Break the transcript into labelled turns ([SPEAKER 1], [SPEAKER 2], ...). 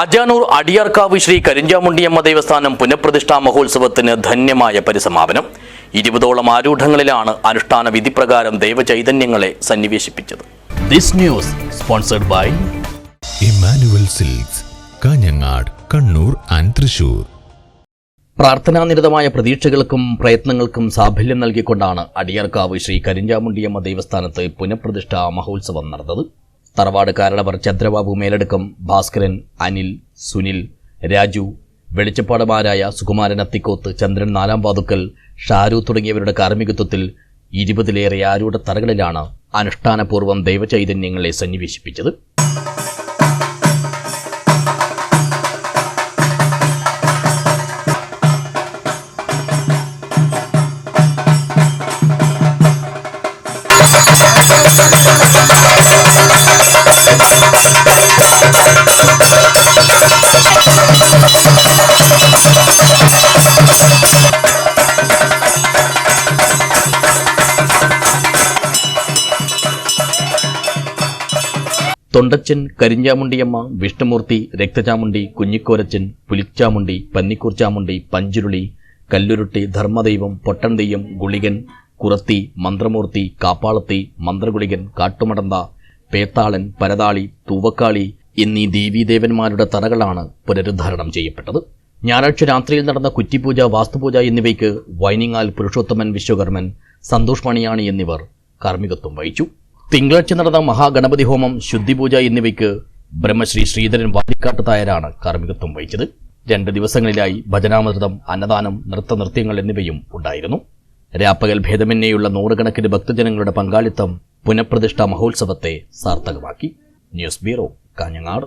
[SPEAKER 1] അജാനൂർ അടിയാർക്കാവ് ശ്രീ കരിഞ്ചാമുണ്ടിയമ്മ ദേവസ്ഥാനം പുനഃപ്രതിഷ്ഠാ മഹോത്സവത്തിന് ധന്യമായ പരിസമാപനം. ഇരുപതോളം ആരൂഢങ്ങളിലാണ് അനുഷ്ഠാന വിധിപ്രകാരം ദൈവചൈതന്യങ്ങളെ സന്നിവേശിപ്പിച്ചത്. This news sponsored by
[SPEAKER 2] Emmanuel Silks Kanhangad Kannur and Thrissur.
[SPEAKER 1] പ്രാർത്ഥനാനിരതമായ പ്രതീക്ഷകൾക്കും പ്രയത്നങ്ങൾക്കും സാഫല്യം നൽകിക്കൊണ്ടാണ് അടിയാർക്കാവ് ശ്രീ കരിഞ്ചാമുണ്ടിയമ്മ ദേവസ്ഥാനത്ത് പുനഃപ്രതിഷ്ഠാ മഹോത്സവം നടന്നത്. തറവാട് കാരണവർ ചന്ദ്രബാബു മേലടുക്കം ഭാസ്കരൻ അനിൽ സുനിൽ രാജു വെളിച്ചപ്പാടമാരായ സുകുമാരൻ അത്തിക്കോത്ത് ചന്ദ്രൻ നാലാം പാതുക്കൽ ഷാരു തുടങ്ങിയവരുടെ കാർമ്മികത്വത്തിൽ ഇരുപതിലേറെ ആരുടെ തറകളിലാണ് അനുഷ്ഠാനപൂർവം ദൈവചൈതന്യങ്ങളെ സന്നിവേശിപ്പിച്ചത്? തൊണ്ടച്ചൻ കരിഞ്ചാമുണ്ടിയമ്മ വിഷ്ണുമൂർത്തി രക്തചാമുണ്ടി കുഞ്ഞിക്കോരച്ചൻ പുലിച്ചാമുണ്ടി പന്നിക്കൂർച്ചാമുണ്ടി പഞ്ചുരുളി കല്ലുരുട്ടി ധർമ്മദൈവം പൊട്ടൻ തെയ്യം ഗുളികൻ കുറത്തി മന്ത്രമൂർത്തി കാപ്പാളത്തി മന്ത്രഗുളികൻ കാട്ടുമടന്ത പേത്താളൻ പരതാളി തൂവക്കാളി എന്നീ ദേവീദേവന്മാരുടെ തറകളാണ് പുനരുദ്ധാരണം ചെയ്യപ്പെട്ടത്. ഞായറാഴ്ച രാത്രിയിൽ നടന്ന കുറ്റിപൂജ വാസ്തുപൂജ എന്നിവയ്ക്ക് വൈനിങ്ങാൽ പുരുഷോത്തമൻ വിശ്വകർമ്മൻ സന്തോഷ് മണിയാണി എന്നിവർ കാർമ്മികത്വം വഹിച്ചു. തിങ്കളാഴ്ച നടന്ന മഹാഗണപതി ഹോമം ശുദ്ധിപൂജ എന്നിവയ്ക്ക് ബ്രഹ്മശ്രീ ശ്രീധരൻ വാലിക്കാട്ട് തായരാണ് കാർമ്മികത്വം വഹിച്ചത്. രണ്ട് ദിവസങ്ങളിലായി ഭജനാമൃതം അന്നദാനം നൃത്തനൃത്യങ്ങൾ എന്നിവയും ഉണ്ടായിരുന്നു. രാപ്പകൽ ഭേദമന്യേയുള്ള നൂറുകണക്കിന് ഭക്തജനങ്ങളുടെ പങ്കാളിത്തം പുനഃപ്രതിഷ്ഠാ മഹോത്സവത്തെ സാർത്ഥകമാക്കി. News bureau Kanhangad.